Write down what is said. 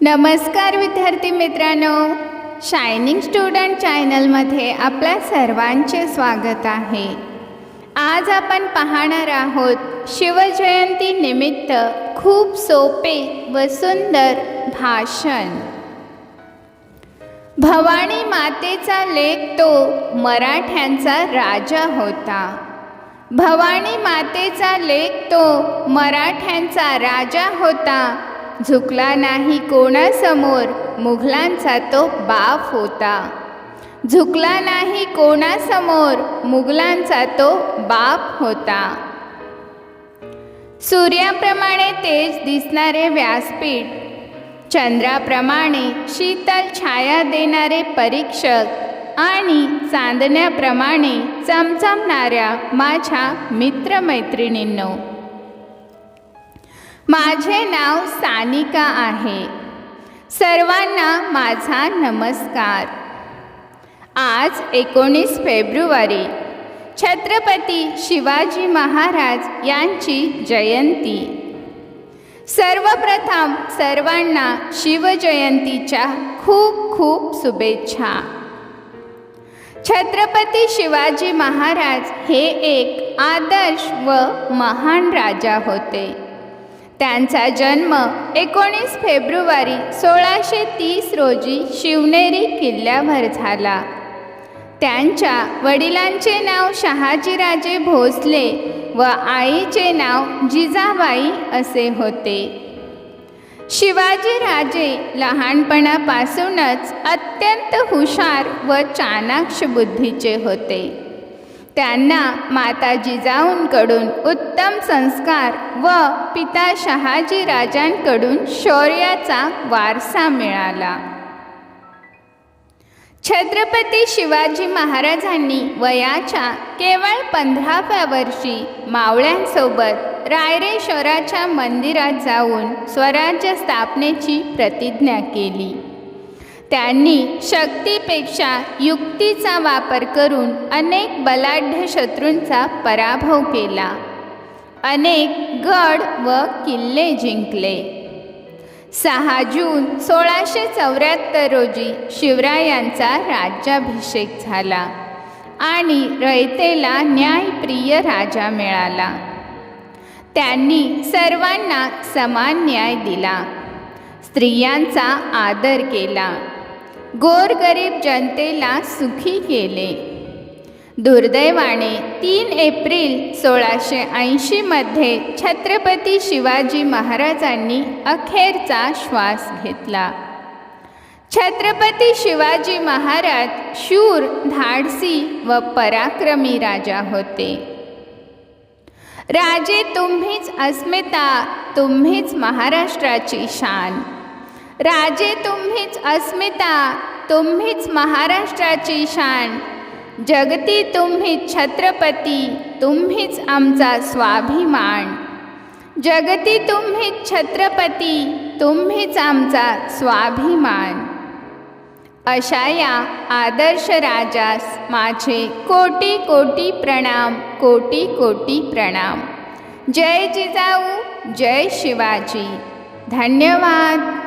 नमस्कार विद्यार्थी मित्रांनो. शायनिंग स्टुडंट चॅनलमध्ये आपल्या सर्वांचे स्वागत आहे. आज आपण पाहणार आहोत शिवजयंती निमित्त खूप सोपे व सुंदर भाषण. भवानी मातेचा लेख तो मराठ्यांचा राजा होता. भवानी मातेचा लेख तो मराठ्यांचा राजा होता. झुकला नाही कोणासमोर मुघलांचा तो बाप होता. झुकला नाही कोणासमोर मुघलांचा तो बाप होता. सूर्याप्रमाणे तेज दिसणारे व्यासपीठ चंद्राप्रमाणे शीतल छाया देणारे परीक्षक आणि चांदण्याप्रमाणे चमचमणाऱ्या माझ्या मित्रमैत्रिणींनो. माझे नाव सानिका आहे. सर्वांना माझा नमस्कार. आज एकोणीस फेब्रुवारी छत्रपती शिवाजी महाराज यांची जयंती. सर्वप्रथम सर्वांना शिवजयंतीच्या खूप खूप शुभेच्छा. छत्रपती शिवाजी महाराज हे एक आदर्श व महान राजा होते. त्यांचा जन्म एकोणीस फेब्रुवारी सोळाशे तीस रोजी शिवनेरी किल्ल्यावर झाला. त्यांच्या वडिलांचे नाव शहाजीराजे भोसले व आईचे नाव जिजाबाई असे होते. शिवाजीराजे लहानपणापासूनच अत्यंत हुशार व चाणाक्ष बुद्धीचे होते. त्यांना माता जिजाऊंकडून उत्तम संस्कार व पिता शहाजी राजांकडून शौर्याचा वारसा मिळाला. छत्रपती शिवाजी महाराजांनी वयाच्या केवळ पंधराव्या वर्षी मावळ्यांसोबत रायरेश्वराच्या मंदिरात जाऊन स्वराज्य स्थापनेची प्रतिज्ञा केली. त्यांनी शक्तीपेक्षा युक्तीचा वापर करून अनेक बलाढ्य शत्रूंचा पराभव केला. अनेक गड व किल्ले जिंकले. सहा जून सोळाशे चौऱ्याहत्तर रोजी शिवरायांचा राज्याभिषेक झाला आणि रयतेला न्यायप्रिय राजा मिळाला. त्यांनी सर्वांना समान न्याय दिला. स्त्रियांचा आदर केला. गोरगरीब जनतेला सुखी केले. दुर्दैवाने तीन एप्रिल सोळाशे ऐंशीमध्ये छत्रपती शिवाजी महाराजांनी अखेरचा श्वास घेतला. छत्रपती शिवाजी महाराज शूर धाडसी व पराक्रमी राजा होते. राजे तुम्हीच अस्मिता तुम्हीच महाराष्ट्राची शान. राजे तुम्हीच अस्मिता तुम्हीच महाराष्ट्राची शान. जगती तुम्हीच छत्रपती तुम्हीच आमचा स्वाभिमान. जगती तुम्हीच छत्रपती तुम्हीच आमचा स्वाभिमान. अशा या आदर्श राजास माझे कोटी कोटी प्रणाम कोटी कोटी प्रणाम. जय जिजाऊ जय शिवाजी. धन्यवाद.